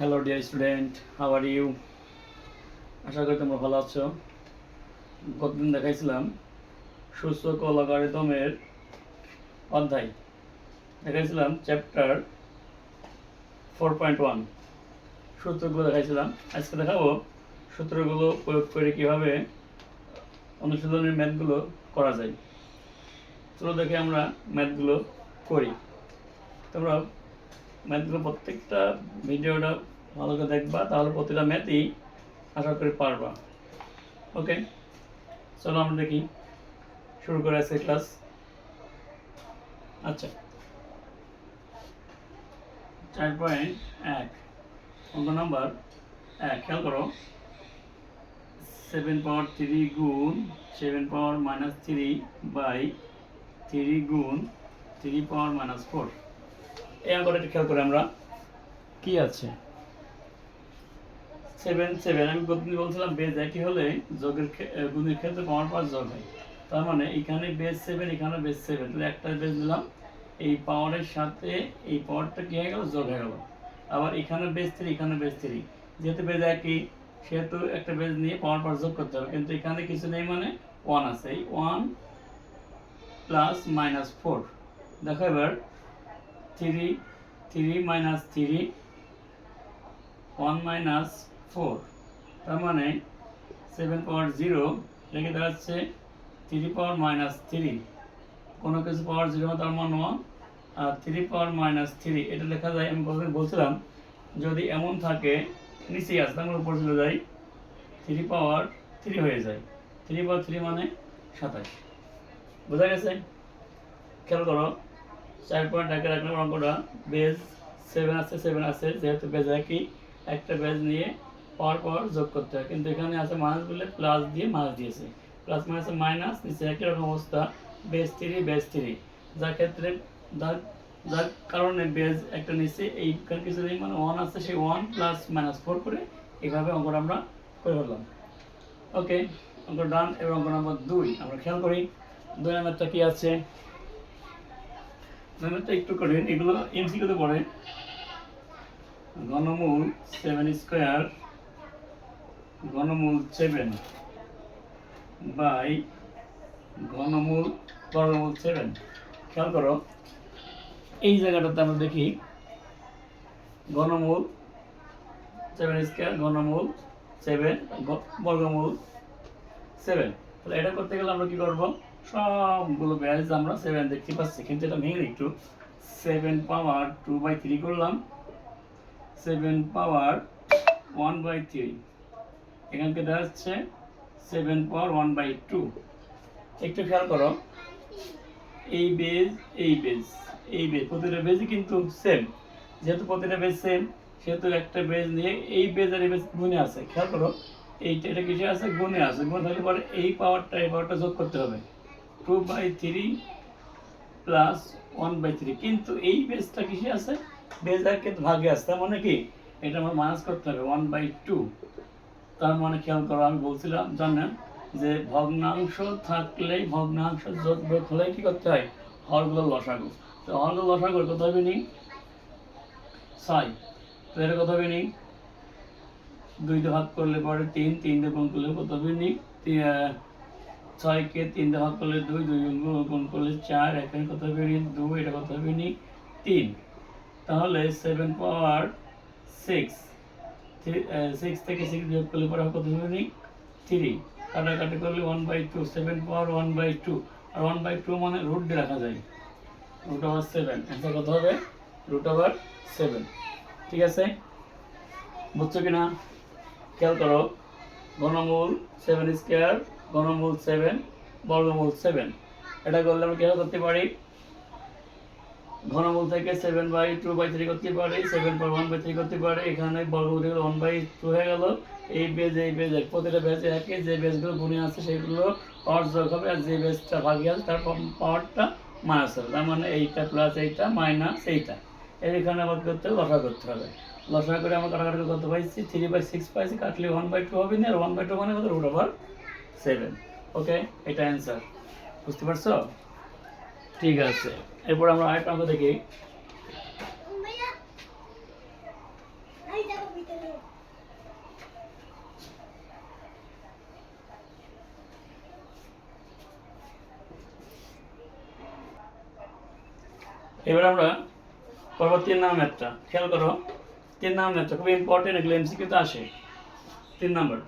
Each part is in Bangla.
Hello dear student how are you আশা করি তোমরা ভালো আছো। গতদিন দেখাইছিলাম সুস্থ কলাকারিতমের অধ্যায়। দেখাইছিলাম চ্যাপ্টার ফোর পয়েন্ট ওয়ান সূত্রগুলো দেখাইছিলাম। আজকে দেখাবো সূত্রগুলো প্রয়োগ করে কীভাবে অনুশীলনের ম্যাথগুলো করা যায়। চলো দেখে আমরা ম্যাথগুলো করি। তোমরা ম্যাথগুলো প্রত্যেকটা ভিডিওটা ভালো করে দেখবা, তাহলে প্রতিটা ম্যাথই আশা করি পারবা। ওকে চলো আমরা দেখি, শুরু করে আছে ক্লাস আচ্ছা। চার পয়েন্ট এক। অঙ্ক নাম্বার এক। খেয়াল করো। সেভেন পাওয়ার থ্রি গুণ seven power minus three by three গুণ থ্রি পাওয়ার মাইনাস ফোর এই অঙ্কটা একটু খেয়াল করে আমরা। কি আছে? সেভেন সেভেন আমি গতদিন বলছিলাম বেজ একই হলে যোগের গুণের ক্ষেত্রে পাওয়ার পাঁচ যোগ হয়। তার মানে এখানে বেজ সেভেন এখানে বেজ সেভেন তাহলে একটা বেজ দিলাম এই পাওয়ারের সাথে এই পাওয়ারটা কি হয়ে গেল? যোগ হয়ে গেল। আবার এখানে বেজ থ্রি এখানে বেজ থ্রি যেহেতু বেজ একই সেহেতু একটা বেজ নিয়ে পাওয়ার পাঁচ যোগ করতে হবে। কিন্তু এখানে কিছু নেই মানে ওয়ান আছে। এই ওয়ান প্লাস মাইনাস ফোর দেখো এবার three three minus three one minus four তার মানে সেভেন পাওয়ার জিরো লেগে দাঁড়াচ্ছে থ্রি পাওয়ার মাইনাস থ্রি কোনো কিছু পাওয়ার জিরো তার মান আর থ্রি পাওয়ার মাইনাস থ্রি এটা লেখা যায়, আমি বলছিলাম, যদি এমন থাকে, নিচেই আসতে আমরা উপর চলে যাই থ্রি পাওয়ার থ্রি হয়ে যায়। থ্রি পাওয়ার থ্রি মানে সাতাশ। বোঝা গেছে? খেয়াল করো। চার পয়েন্ট এক নম্বর অঙ্কটা বেজ সেভেন আছে সেভেন আছে, যেহেতু বেজ একই, একটা বেজ নিয়ে পাওয়ার পাওয়ার যোগ করতে হয়। কিন্তু এখানে আছে মাইনাস বলে প্লাস দিয়ে মাইনাস দিয়েছে। প্লাস মাইনাসে মাইনাস নিচে একই রকম অবস্থা, বেজ থ্রি বেজ থ্রি যার ক্ষেত্রে, যার কারণে বেজ একটা নিচে এইখানে কিছু নেই মানে ওয়ান আছে, সেই ওয়ান প্লাস মাইনাস ফোর করে এইভাবে অঙ্কটা আমরা করে ফেললাম। ওকে অঙ্ক ডান এবং অঙ্ক নম্বর দুই, আমরা খেয়াল করি। দুই নম্বরটা কি আছে? নাম্বারটা একটু করেন, এগুলো এমসিকিউতে পড়ে ঘনমূল সেভেন স্কোয়ার ঘনমূল সেভেন বাই ঘনমূল বর্গমূল সেভেন খেয়াল করো, এই জায়গাটাতে আমরা দেখি ঘনমূল সেভেন স্কোয়ার ঘনমূল সেভেন বর্গমূল সেভেন তাহলে এটা করতে গেলে আমরা কি করব? সবগুলো ব্যাচ আমরা সেভেন দেখতে পাচ্ছি কিন্তু এটা ভেঙে একটু seven power two by three করলাম। Seven power one by three এখানকে দেখা যাচ্ছে seven power one by two একটু খেয়াল করো। এই বেজ এই বেজ এই বেজ প্রতিটা বেজই কিন্তু সেম যেহেতু প্রতিটা বেজ সেম সেহেতু একটা বেজ নিয়ে এই বেজ আর এই বেজ গুণে আছে। খেয়াল করো, এইটা, এটা কিসে আছে? গুণে আছে। গুণ থাকলে পরে এই পাওয়ারটা এই পাওয়ারটা যোগ করতে হবে। Two by three plus one by three কিন্তু এই বেজটা কিসে আছে? বেজ আর কিন্তু ভাগে আছে। তার মানে কি? এটা আমার মাইনাস করতে হবে ওয়ান বাই টু তার মানে খেয়াল করো, আমি বলছিলাম, জানেন যে ভগ্নাংশ থাকলেই ভগ্নাংশ যোগ বিয়োগ হলে কি করতে হয়? হরগুলো লসাগু। তো হরগুলো লসাগু কত হবে নি? ছয়। তো এটা কত হবে নি? দুই ভাগ করলে পরে তিন তিন দিয়ে করলে কত হবে নি? ছয়কে তিন ভাগ করলে দুই দুই গুণ করলে চার এখানে কত হবে দুই, এটা কত হবে নি তিন। তাহলে সেভেন পাওয়ার সিক্স সিক্স থেকে সিক্স বিয়োগ করলে পরে কত হবে থ্রি কাটাকাটি করলে one by two seven power one by two R one by two মানে রুট দিয়ে রাখা যায়। রুট ওভার সেভেন অ্যান্সার কত হবে? রুট ওভার সেভেন ঠিক আছে? বুঝছ কিনা? খেয়াল করো। ঘনমূল সেভেন স্কোয়ার ঘনমূল সেভেন বর্গমূল সেভেন এটা করলে আমরা কীভাবে করতে পারি? ঘনমূল থেকে seven by two by three করতে পারি seven by one by three করতে পারি। এখানে বর্গমূল থেকে ওয়ান বাই টু হয়ে গেল। এই বেজ এই বেজ এক প্রতিটা বেজ একে যে বেজগুলো গুণে আছে সেগুলো পাওয়ার যোগ হবে আর যে বেজটা ভাগে আছে তার পাওয়ারটা মাইনাস হবে। তার মানে এইটা প্লাস এইটা মাইনাস এইটা। এইখানে আবার করতে হবে, লসা করতে হবে। লসা করে আমরা কাটাকাটি করতে পাইছি থ্রি বাই সিক্স পাইছি, কাটলে ওয়ান বাই টু হবে না, আর ওয়ান বাই টু মানে কত? Root over seven. ওকে? এটা অ্যান্সার। বুঝতে পারছ? ঠিক আছে। এরপর আমরা আরেকটা অঙ্ক দেখি। এবার আমরা করব তিন নাম ম্যাথটা খেয়াল করো তিন নাম ম্যাথটা খুব ইম্পর্টেন্ট এগুলো এমসিকিউতে আসে। তিন নাম্বার।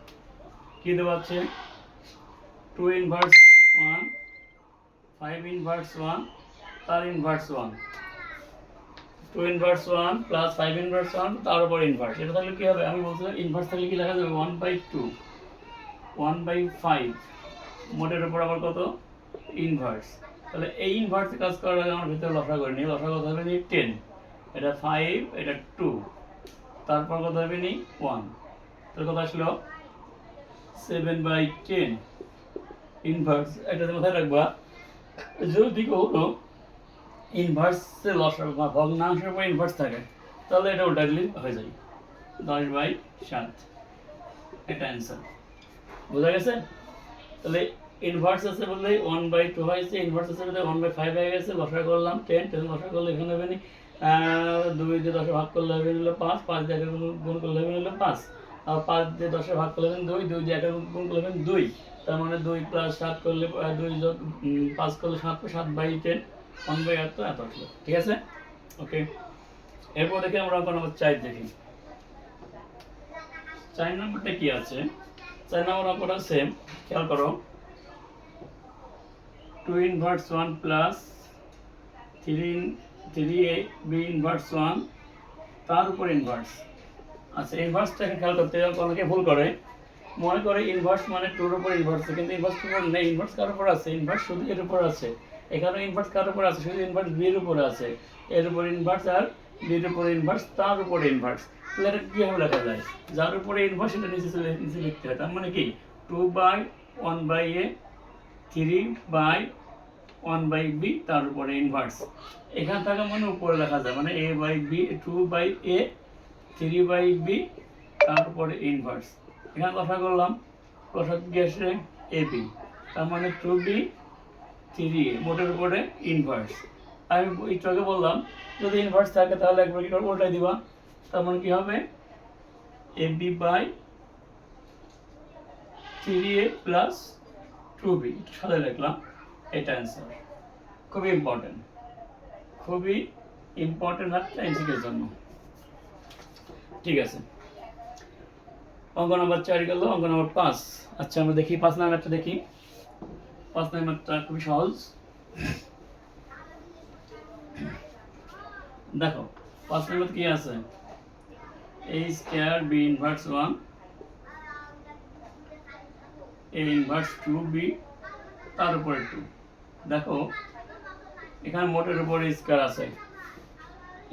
কি দেওয়া আছে? Two inverse one five inverse one তার inverse one two inverse one plus five inverse one তার উপর ইনভার্স এটা থাকলে কি হবে? আমি বলছিলাম ইনভার্স থাকলে কি লেখা যাবে? One by two one by five মোটের উপর আবার কত? ইনভার্স তাহলে এই ইনভার্স কাজ করার আগে আমার ভিতরে লসা করে নিই। লসা কত হবে নি টেন এটা ফাইভ এটা টু তারপর কত হবে নি ওয়ান তাহলে কত আসলো? সেভেন বাই টেন ইনভার্স এটা মাথায় রাখবা। যদি হলো ইনভার্সে লসা বা ভগ্নাংশের উপর ইনভার্স থাকে, তাহলে এটা উল্টা দিলে হয়ে যায়। দশ বাই সাত। এটা অ্যান্সার বোঝা গেছে? তাহলে ইনভার্স আছে বললে ওয়ান বাই টু হয়েছে ইনভার্স আছে বললে ওয়ান বাই ফাইভ হয়ে গেছে লসা করলাম টেন টেন লসা করলে এখানে হবে দুই দিয়ে দশে ভাগ করলে হবে নিল পাঁচ পাঁচ দিয়ে গুণ- করলে হবে নিল পাঁচ। পাঁচ দিয়ে দশে ভাগ করলে হবেন দুই দুই দিয়ে একে গুণ করলে হবেন দুই। তার মানে দুই প্লাস সাত করলে দুই পাঁচ করলে সাত সাত বাই টেন ওয়ান বাই এত এত আসলো। ঠিক আছে? ওকে এরপর দেখি আমরা অঙ্ক নম্বর চার দেখি। চার নম্বরটা কি আছে? চার নম্বর অঙ্কটা সেম খেয়াল করো। Two inverse one plus three three B inverse one তার উপর ইনভার্স আচ্ছা ইনভার্সটাকে খেয়াল করতে অনেকে ভুল করে। মনে করে ইনভার্স মানে টুর উপর ইনভার্স কিন্তু ইনভার্স উপর নেই। ইনভার্স কার উপর আছে? ইনভার্স শুধু এর উপর আছে। এখানে ইনভার্স কার উপর আছে? শুধু ইনভার্স বির উপর আছে। এর উপর ইনভার্স আর বির উপর ইনভার্স তার উপর ইনভার্স তাহলে এটা কীভাবে লেখা যায়? যার উপরে ইনভার্স এটা নিচে চলে, নিচে লিখতে হয়। তার মানে কি? Two by one by A three by one by B তার উপরে ইনভার্স এখানে থাকা মানে উপরে লেখা যায়। মানে A by B two by A three by B তার উপরে ইনভার্স এখানে কথা বললাম কথা গেছে এ বি তার মানে টু বি থ্রি এ মোটের উপরে ইনভার্স আমি আগে বললাম, যদি ইনভার্স থাকে তাহলে একবার কি করব দিবা। তার মানে কি হবে? A B by three A plus two B সাথে লিখলাম, এটা অ্যান্সার খুবই ইম্পর্টেন্ট খুবই ইম্পর্টেন্ট হচ্ছে এমসিকের জন্য। ঠিক আছে। অঙ্ক নম্বর চার গেল অঙ্ক নম্বর পাঁচ। আচ্ছা আমরা দেখি, পাঁচ নাম্বারটা দেখি। পাঁচ নাম্বারটা খুবই সহজ। দেখো, পাঁচ নাম্বার কি আছে? A square B inverse one A inverse two B তার উপরে টু দেখো, এখানে মোটের উপরে স্কোয়ার আছে।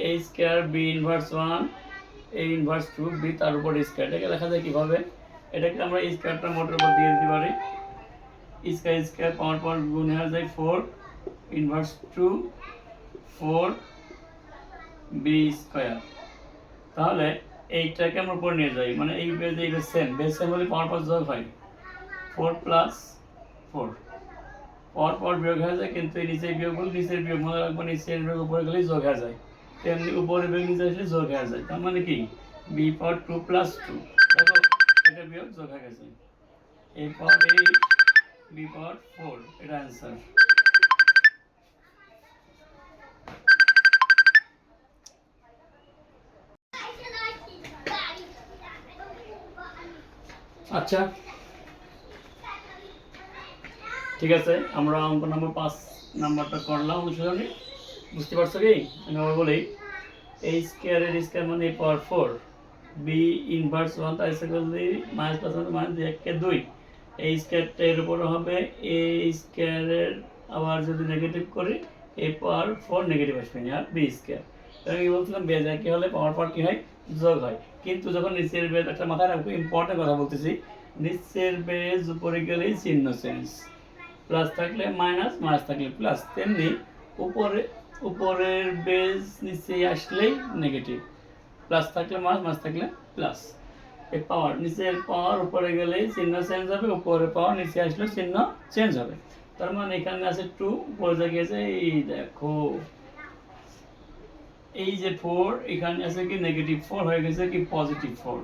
A square B inverse one A inverse two B তার উপর স্কোয়ার এটাকে লেখা যায় কীভাবে? এটাকে আমরা স্কোয়ারটা মোটের উপর দিয়ে দিতে পারি। স্কোয়ার স্কোয়ার পাওয়ার পর গুণ হয়ে যায় four inverse two four B square তাহলে এইটাকে আমরা উপর নিয়ে যাই মানে এই বেজ এই সেম বেজ সেম হলে পাওয়ার পর যোগ হয়। ফোর প্লাস ফোর পর পর বিয়োগ হয়ে যায়, কিন্তু এই নিচের বিয়োগ বলে নিচের বিয়োগ, মনে রাখব নিচের বিয়োগ উপরে গেলেই যোগ হয়ে যায়। তেমনি উপরে বিয়োগ নিচে আসলে যোগ হয়ে যায়। তার মানে কি? B power two plus two দেখো, এটা বিয়োগ যোগ হয়ে গেছে। A power eight B power four এটা অ্যান্সার আচ্ছা। ঠিক আছে, আমরা অঙ্ক নম্বর পাঁচ নাম্বারটা করলাম অনুশীলনী। বুঝতে পারছ কি? আমি আবার বলি এ স্কোয়ারের স্কোয়ার মানে power four B inverse one তাই সেকেন্ড দুই মাইনাস প্লাস মাইনাস দুই। দুই এই স্কোয়ারটা এর উপরে হবে এ স্কোয়ারের আবার যদি নেগেটিভ করি এ পাওয়ার ফোর নেগেটিভ আসবে না আর বি স্কোয়ার আমি কি বলছিলাম বেজ একই হলে পাওয়ার পর কি হয়? যোগ হয়। কিন্তু যখন নিচের বেজ একটা মাথায় রাখব ইম্পর্টেন্ট কথা বলতেছি, নিচের বেজ উপরে গেলেই চিহ্ন চেঞ্জ প্লাস থাকলে মাইনাস মাইনাস থাকলে প্লাস তেমনি উপরে উপরের বেজ নিচে আসলেই নেগেটিভ প্লাস থাকলে মাইনাস মাইনাস থাকলে প্লাস এই পাওয়ার নিচের পাওয়ার উপরে গেলেই চিহ্ন চেঞ্জ হবে উপরে পাওয়ার নিচে আসলে চিহ্ন চেঞ্জ হবে। তার মানে এখানে আছে টু উপরে গিয়েছে এই দেখো। এই যে ফোর এখানে আছে কি নেগেটিভ ফোর হয়ে গেছে কি পজিটিভ ফোর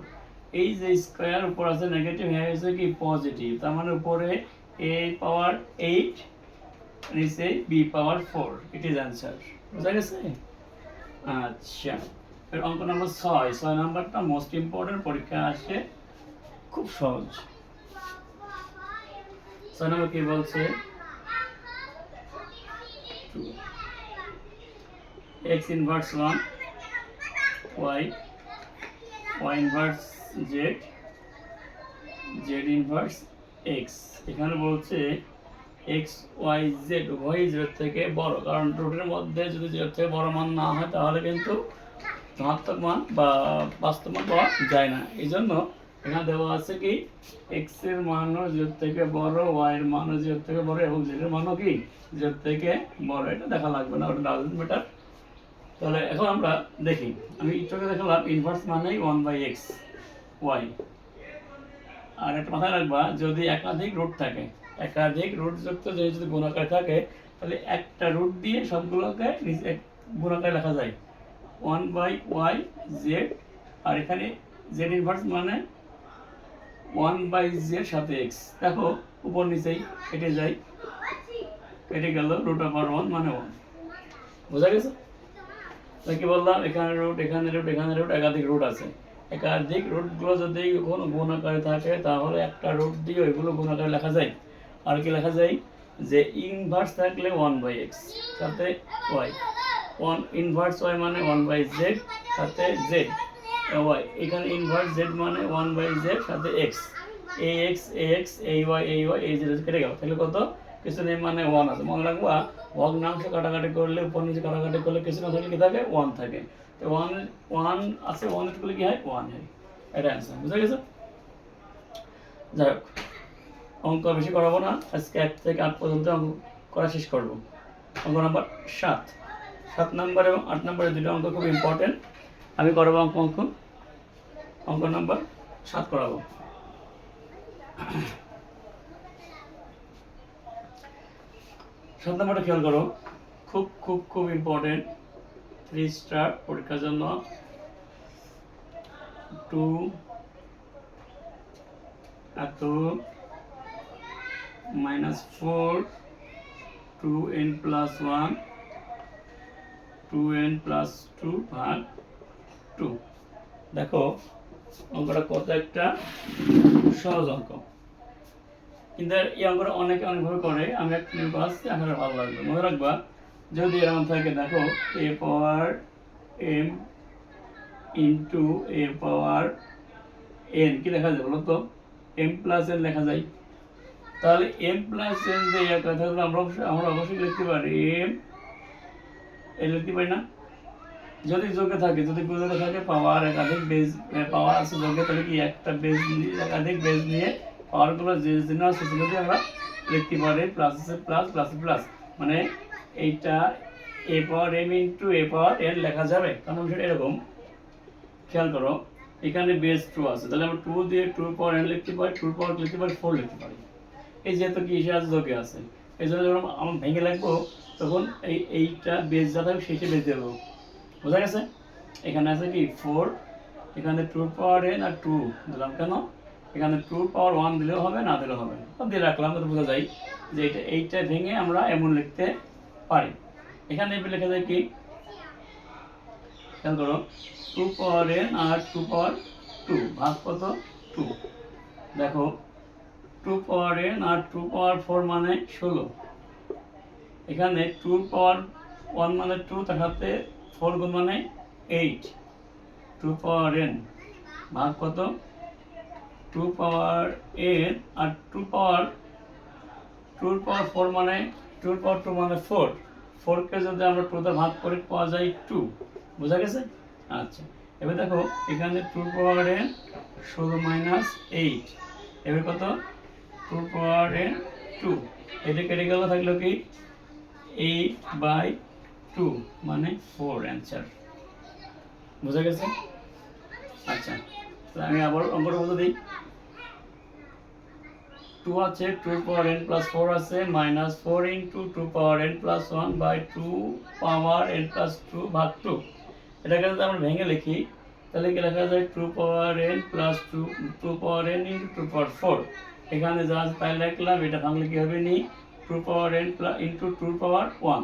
এই যে স্কোয়ার উপর আছে নেগেটিভ হয়ে গেছে কি পজিটিভ তার মানে উপরে এ পাওয়ার এইট নিচে B power four it is answer বুঝা গেছে আচ্ছা। এর অঙ্ক নম্বর ছয়। ছয় নাম্বারটা মোস্ট ইম্পর্টেন্ট পরীক্ষা আসে খুব সহজ। ছয় নম্বর কি বলছে? X inverse one Y Y inverse Z Z inverse X এখানে বলছে এক্স ওয়াই জেড উভয় জেড থেকে বড়। কারণ রুটের মধ্যে যদি জেড থেকে বড় মান না হয়, তাহলে কিন্তু ধনাত্মক মান বা বাস্তব মান পাওয়া যায় না। এই জন্য এখানে দেওয়া আছে কি এক্সের মানও জেড থেকে বড় ওয়াই এর মানও জেড থেকে বড় এবং জেড এর মানও কি জেড থেকে বড়। এটা দেখা লাগবে না, ওটা ডাজেন্ট ম্যাটার তাহলে এখন আমরা দেখি। আমি চোখে দেখালাম ইনভার্স মানেই ওয়ান বাই এক্স ওয়াই আর একটা মাথায় রাখবা, যদি একাধিক রুট থাকে একাধিক রুট যুক্ত যদি গুণাকার থাকে, তাহলে একটা রুট দিয়ে সবগুলোকে গুণাকারে লেখা যায়। ওয়ান বাই ওয়াই জেড আর এখানে জেড ইনভার্স মানে ওয়ান বাই জেড সাথে এক্স দেখো, উপর নিচেই কেটে যায়। কেটে গেল রুট আবার ওয়ান মানে ওয়ান বোঝা গেছে? কি বললাম? এখানে রুট এখানে রুট এখানে রুট একাধিক রুট আছে। একাধিক রুটগুলো যদি কোনো গুণ আকারে থাকে, তাহলে একটা রুট দিয়ে ওইগুলো গুণ আকারে লেখা যায়। আর কি লেখা যায়? যে ইনভার্স থাকলে ওয়ান বাই এক্স সাথে ওয়াই ওয়ান ইনভার্স ওয়াই মানে ওয়ান বাই জেড সাথে জেড ওয়াই এখানে ইনভার্স জেড মানে ওয়ান বাই জেড সাথে এক্স এ এক্স এ এক্স এই ওয়াই এই ওয়াই এই জেড কেটে গেল। তাহলে কত? কিছু নেই মানে ওয়ান আছে। মনে রাখবা, ভগ্নাংশ কাটাকাটি করলে, উপর নিচে কাটাকাটি করলে কিছু না থাকলে কি থাকে? ওয়ান থাকে। তো ওয়ান ওয়ান আছে ওয়ান করলে কি হয়? ওয়ান হয়। এটা অ্যান্সার বুঝা গেছে? যাই হোক। অঙ্ক বেশি করাবো না। আজকে এক থেকে আট পর্যন্ত অঙ্ক করা শেষ করব। অঙ্ক নাম্বার সাত। সাত নাম্বার এবং আট নাম্বারের দুটো অঙ্ক খুব ইম্পর্টেন্ট আমি করাবো অঙ্ক অঙ্ক। অঙ্ক নাম্বার সাত করাবো। সাত নাম্বারটা খেয়াল করো। খুব খুব খুব ইম্পর্টেন্ট থ্রি স্টার পরীক্ষার জন্য। টু এত। Two N plus one two N plus two ভাগ টু দেখো, অঙ্কটা কত একটা? সহজ অঙ্ক। কিন্তু এই অঙ্কটা অনেকে অনেকভাবে করে, আমি নিয়ে আসছি আমার ভালো লাগবে মনে রাখবা, যদি এরকম থাকে, দেখো A power M into A power N কি লেখা যায় বলো তো? এম প্লাস এন লেখা যায়। তাহলে এম প্লাস এন যে এক কথা হলো আমরা অবশ্যই আমরা অবশ্যই লিখতে পারি এম এ লিখতে পারি না? যদি যোগে থাকে, যদি যোগে থাকে পাওয়ার একাধিক বেজ পাওয়ার আছে যোগে, তাহলে কি একটা বেজ নিয়ে, একাধিক বেজ নিয়ে পাওয়ারগুলো যে দিন আছে সেগুলো আমরা লিখতে পারি প্লাস আছে প্লাস প্লাস প্লাস মানে এইটা A power M into A power N লেখা যাবে। কারণ সেটা এরকম। খেয়াল করো, এখানে বেস টু আছে। তাহলে আমরা টু দিয়ে টু পাওয়ার এন লিখতে পারি টু পাওয়ার লিখতে পারি ফোর লিখতে পারি। এই যেহেতু কি এসে আছে? যোগে আছে এই জন্য যখন আমার ভেঙে লাগবো, তখন এই, এইটা বেস যা থাকবে সেইটা বেস দেবো। বোঝা গেছে? এখানে আছে কি? ফোর এখানে টু পাওয়ার এন আর টু দিলাম কেন? এখানে টু পাওয়ার ওয়ান দিলেও হবে, না দিলেও হবে দিয়ে রাখলাম, তাতে বোঝা যায় যে এটা, এইটা ভেঙে আমরা এমন লিখতে পারি। এখানে লেখা যায় কি? খেয়াল করো টু পাওয়ার এন আর টু পাওয়ার টু ভাগ কত? টু দেখো টু পাওয়ার এন আর টু পাওয়ার ফোর মানে ষোলো। এখানে টু পাওয়ার ওয়ান মানে টু সাথে ফোর গুণ মানে এইট টু পাওয়ার এন ভাগ কত? টু পাওয়ার এন আর two power two power four মানে টু পাওয়ার টু মানে ফোর ফোরকে যদি আমরা টুতে ভাগ করে, পাওয়া যায় টু বোঝা গেছে? আচ্ছা এবার দেখো, এখানে টু পাওয়ার এন ষোলো মাইনাস এইট এবার কত? Two power N two. এটা কেটে গেল থাকল কি? এইট বাই টু মানে ফোর অ্যান্সার। বোঝা গেছে? আচ্ছা তাহলে আমি আবার অঙ্কটা বলতে দিই। টু আছে, two power N plus four আছে, minus four into two power N plus one by two power N plus two ভাগ টু। এটাকে যদি আমরা ভেঙে লিখি, তাহলে কি লেখা যায়? Two power N plus two two power N into two power four. এখানে যা তাই লিখলাম এটা ভাঙলে কি হবে নি? Two power N into two power one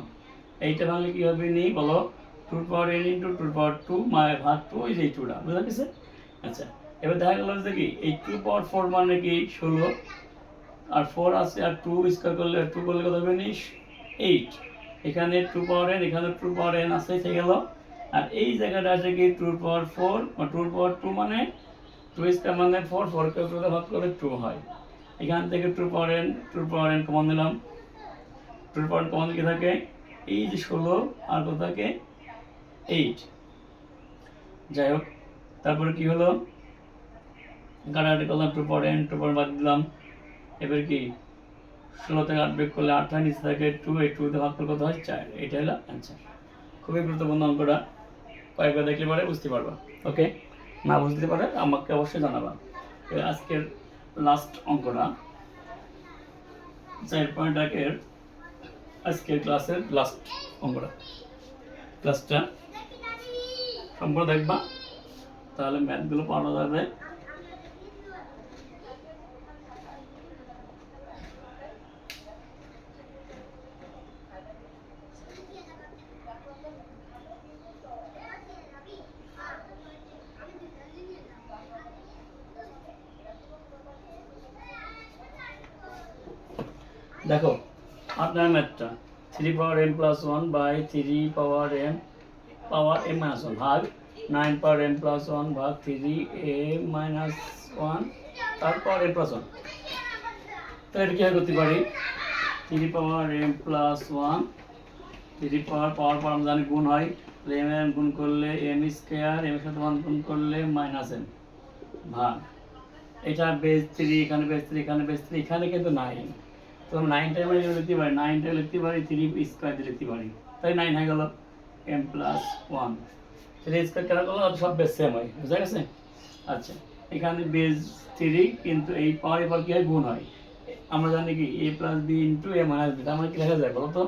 এইটা ভাঙলে কি হবে নি? বলো two power N into two power two মায়ের ভাগ টু ওই যে টুটা বুঝা গেছে? আচ্ছা এবার দেখা গেল যে কি, এই টু পাওয়ার ফোর মানে কি? ষোলো। আর ফোর আছে, আর টু স্কোয়ার করলে টু করলে কত হবে নি? এইট এখানে টু পাওয়ার এন এখানে টু পাওয়ার এন আছে থেকে গেল। আর এই জায়গাটা আছে কি two power four two power two মানে টু স্কোয়ার মানে ফোর ফোর কে ভাগ করলে টু হয়। এখান থেকে two power N two power N common দিলাম। টু পাওয়ার কমন কি থাকে? এই যে ষোলো, আর কত থাকে? এইট যাই হোক, তারপরে কি হলো? কাটাকাটি করলাম two power N two power বাদ দিলাম। এবার কি? ষোলো থেকে আট বেগ করলে আট নিচে থাকে টু এই টুতে ভাগ করলে কত হয়? চার। এটা হলো অ্যান্সার খুবই গুরুত্বপূর্ণ অঙ্কটা। কয়েকবার দেখলে পরে বুঝতে পারবা। ওকে না বুঝতে পারে, আমাকে অবশ্যই জানাবা। আজকের লাস্ট অঙ্কটা। চার পয়েন্ট একের আজকের ক্লাসের লাস্ট অঙ্কটা। ক্লাসটা সম্পূর্ণ দেখবা, তাহলে ম্যাথগুলো পাওয়া যাবে দেখো আপনার ম্যাথটা three power M plus one by three power M power M minus one ভাগ nine power M plus one ভাগ থ্রি এম মাইনাস ওয়ান তারপর এম প্লাস ওয়ান তো এটা কীভাবে করতে পারি? Three power M plus one three power power পর আমরা জানি গুণ হয়। এম এম গুণ করলে এম স্কোয়ার এম সাথে ওয়ান গুণ করলে মাইনাস এম ভাগ। এটা বেস থ্রি এখানে বেস থ্রি এখানে বেস থ্রি এখানে কিন্তু নাইন তো নাইনটা আমরা লিখতে পারি নাইনটা লিখতে পারি থ্রি স্কোয়ার দিয়ে লিখতে পারি। তাই নাইন হয়ে গেল M plus one three square কেন করল সব বেস সেম হয়, বুঝা গেছে? আচ্ছা এখানে বেস থ্রি কিন্তু এই পাওয়ার এবার কি হয়? গুণ হয়। আমরা জানি কি A plus B into A minus B তার মানে কি লেখা যায় বলো তো?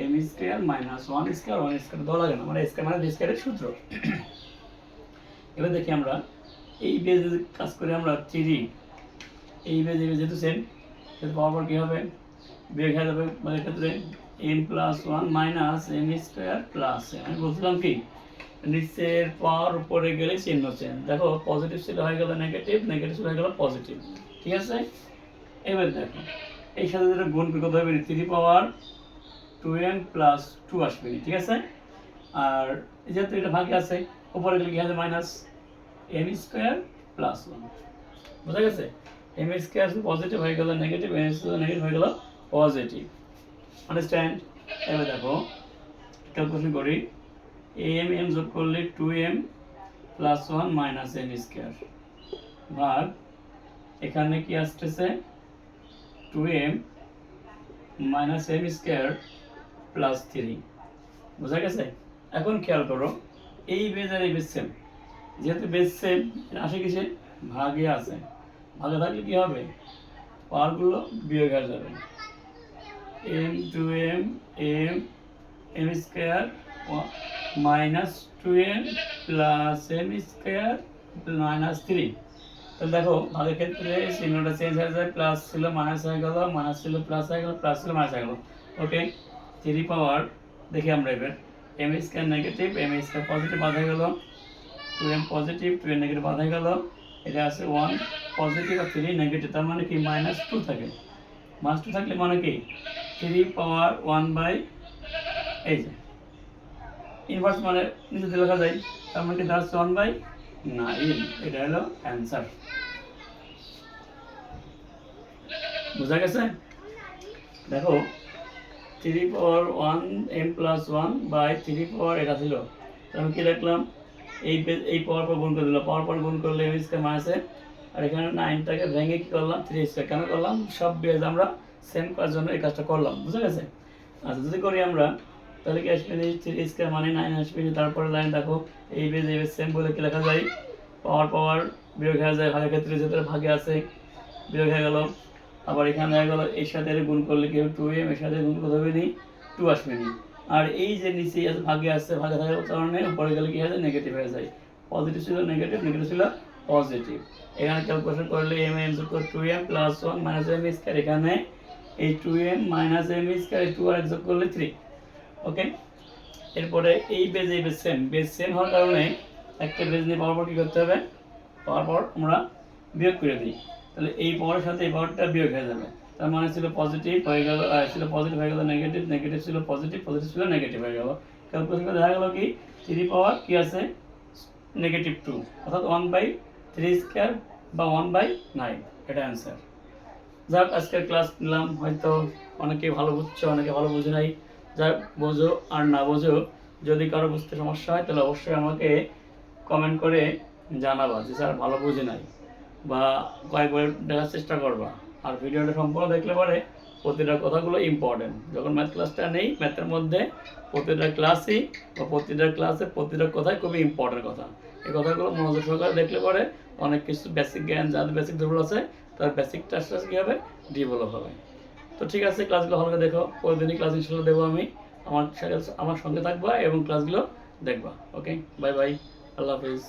M square minus one square one square দেওয়া লাগে না মানে স্কোয়ার মানে স্কোয়ারের সূত্র। এবার দেখি আমরা, এই বেজ কাজ করে আমরা থ্রি এই বেজ এই যেহেতু সেম পাওয়ার পর কী হবে? বিয়োগ হয়ে যাবে মানে ক্ষেত্রে M plus one minus M square plus আমি বলছিলাম কি? নিচের পাওয়ার উপরে গেলে চিহ্ন চেঞ্জ। দেখো পজিটিভ ছিল হয়ে গেল নেগেটিভ নেগেটিভ ছিল হয়ে গেল পজিটিভ ঠিক আছে? এবার দেখো এই সাথে যেটা গুণ কত হবে three power two M plus two আসবে ঠিক আছে? আর যেহেতু এটা ভাগে আছে, উপরে গেলে কি আছে minus M square plus one বোঝা গেছে? এম স্কোয়ার পজিটিভ হয়ে গেল নেগেটিভ এম স্কোয়ার নেগেটিভ হয়ে গেল পজিটিভ আন্ডারস্ট্যান্ড এবার দেখো ক্যালকুলেশন করি। এম এম যোগ করলে two M plus one minus M square ভাগ এখানে কি আসতেছে? Two M minus M square plus three বোঝা গেছে? এখন খেয়াল করো, এই বেজ আর এই বেজ সেম যেহেতু বেজ সেম আসে কিসে? ভাগে আছে। ভাগে থাকলে কি হবে? পাওয়ারগুলো বিয়োগ হয়ে যাবে। M two M M M square minus two M plus M square minus three তো দেখো, ভাগের ক্ষেত্রে চিহ্নটা চেঞ্জ হয়ে যায় প্লাস ছিল মাইনাস হয়ে গেল মাইনাস ছিল প্লাস হয়ে গেল প্লাস ছিল মাইনাস হয়ে গেল। ওকে থ্রি পাওয়ার দেখি আমরা এবার। M square negative M square positive বাধা গেল। Two M positive two M negative বাধা গেল। এটা আছে ওয়ান পজিটিভ আর থ্রি নেগেটিভ তার মানে কি? মাইনাস টু থাকে। মাইনাস টু থাকলে মানে কি? থ্রি পাওয়ার ওয়ান বাই এই যে ইনভার্স মানে নিচে লেখা যায়, তার মানে কি? দাঁড়াচ্ছে ওয়ান বাই নাইন এটা হলো অ্যান্সার বোঝা গেছে? দেখো three power one M plus one by three power এটা ছিল। আমি কি লিখলাম এই এই পাওয়ার পর গুণ করে দিলাম পাওয়ার পর গুণ করলে এম স্কোয়ার মাইনাসে আর এখানে নাইনটাকে ভেঙে কি করলাম? থ্রি স্কোয়ার কেন করলাম? সব বেজ আমরা সেম করার জন্য এই কাজটা করলাম, বুঝা গেছে? আচ্ছা যদি করি আমরা, তাহলে কি আসবে? থ্রি স্কোয়ার মানে নাইন আসবে। তারপরে লাইন দেখো, এই বেজ এই বেজ সেম বলে কি লেখা যায়? পাওয়ার পাওয়ার বিয়োগ হয়ে যায়, ভাগের ক্ষেত্রে যেটা ভাগে আছে, বিয়োগ হয়ে গেল। আবার এখানে হয়ে গেল, এর সাথে গুণ করলে কি টু এম এর সাথে গুণ করতে হবে নি টু আসবে নি। আর এই যে নিচে ভাগে আসছে ভাগে থাকার কারণে উপরে গেলে কি হয়ে নেগেটিভ হয়ে যায়। পজিটিভ ছিল নেগেটিভ নেগেটিভ ছিল পজিটিভ এখানে ক্যালকুলেশন করলে এম এম যোগ two M plus one minus M square এখানে এই two M minus M square two আর যোগ করলে থ্রি ওকে এরপরে এই বেজ এই বেজ সেম বেজ সেম হওয়ার কারণে একটা বেজ নিয়ে পাওয়ার পর কী করতে হবে? পাওয়ার পর আমরা বিয়োগ করে দিই। তাহলে এই পাওয়ারের সাথে এই পাওয়ারটা বিয়োগ হয়ে যাবে। তার মানে ছিল পজিটিভ হয়ে গেল ছিল পজিটিভ হয়ে গেল নেগেটিভ নেগেটিভ ছিল পজিটিভ পজিটিভ ছিল নেগেটিভ হয়ে গেল। ক্যালকুলেশন দেখা গেল কি? থ্রি পাওয়ার কি আছে? নেগেটিভ টু অর্থাৎ ওয়ান বাই থ্রি স্কোয়ার বা ওয়ান বাই নাইন এটা অ্যান্সার যাক, আজকের ক্লাস নিলাম, হয়তো অনেকে ভালো বুঝছ, অনেকে ভালো বুঝে নাই। যাক, বোঝো আর না বোঝো, যদি কারও বুঝতে সমস্যা হয়, তাহলে অবশ্যই আমাকে কমেন্ট করে জানাবা যে স্যার ভালো বুঝে নাই বা কয়েকবার দেখার চেষ্টা করবা। আর ভিডিওটা সম্পূর্ণ দেখলে পরে প্রতিটা কথাগুলো ইম্পর্টেন্ট যখন ম্যাথ ক্লাসটা নেই ম্যাথের মধ্যে প্রতিটা ক্লাসই বা প্রতিটা ক্লাসে প্রতিটা কথাই খুবই ইম্পর্টেন্ট কথা। এই কথাগুলো মনোযোগ সহকারে দেখলে পরে অনেক কিছু বেসিক জ্ঞান যাদের বেসিক দুর্বল আছে, তার বেসিকটা আস্তে আস্তে কী হবে ডেভেলপ হবে। তো ঠিক আছে ক্লাসগুলো ভালো দেখো, প্রতিদিনই ক্লাস ইনশাল্লাহ দেবো আমি। আমার আমার সঙ্গে থাকবা এবং ক্লাসগুলো দেখবা ওকে বাই বাই আল্লাহ হাফিজ।